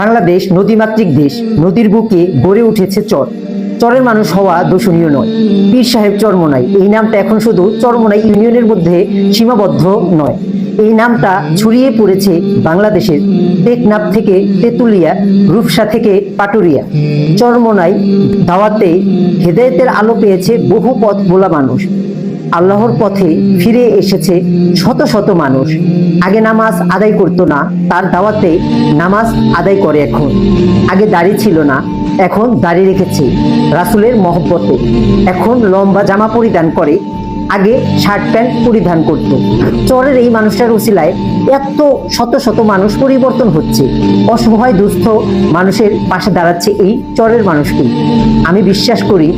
বাংলাদেশ নদীমাতৃক দেশ। নদীর বুকে গড়ে উঠেছে চর। চরের মানুষ হওয়া দোষণীয় নয়। পীর সাহেব চরমনাই এই নামটা এখন শুধু চরমনাই ইউনিয়নের মধ্যে সীমাবদ্ধ নয়। এই নামটা ছড়িয়ে পড়েছে বাংলাদেশের টেকনাফ থেকে তেতুলিয়া, রূপসা থেকে পাটুরিয়া। চরমনাই দাওয়াতে হেদায়েতের আলো পেয়েছে বহু পথ বোলা মানুষ। আল্লাহর পথে ফিরে এসেছে শত শত মানুষ। আগে নামাজ আদায় করতো না, তার দাওয়াতে নামাজ আদায় করে এখন। আগে দাড়ি ছিল না, এখন দাড়ি রেখেছে রাসুলের মহব্বতে। এখন লম্বা জামা পরিধান করে, আগে শার্ট প্যান্ট পরিধান করত। চরের এই মানুষটার উসিলায় এত শত শত মানুষ পরিবর্তন হচ্ছে। অসহায় দুস্থ মানুষের পাশে দাঁড়াচ্ছে এই চরের মানুষটি। আমি বিশ্বাস করি,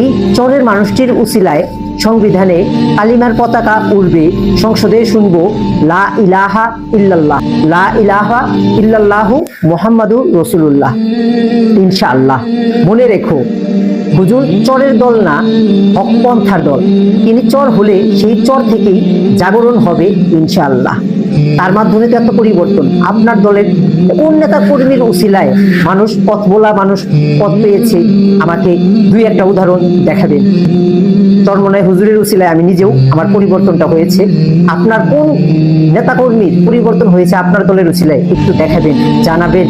এই চরের মানুষটির উসিলায় সংবিধানে কালিমার পতাকা উড়বে। সংসদে শুনব, লা ইলাহা ইল্লাল্লাহ। লা ইলাহা ইল্লাল্লাহ মোহাম্মদুর রসুল্লাহ ইনশাআল্লাহ। মনে রেখো, হুজুর চরের দল না অকপন্থার দল। তিনি চর হলে সেই চর থেকেই জাগরণ হবে ইনশাআল্লাহ। তার মাধ্যমে তো একটা পরিবর্তন। আপনার দলের কোন নেতা কর্মীর উশিলায় মানুষ পথ বলা, মানুষ পথ পেয়েছে? আমাকে দুই একটা উদাহরণ দেখাবেন। তর্মনায় হুজুরের উশিলায় আমি নিজেও আমার পরিবর্তনটা হয়েছে। আপনার কোন নেতাকর্মীর পরিবর্তন হয়েছে আপনার দলের উশিলায় একটু দেখাবেন, জানাবেন।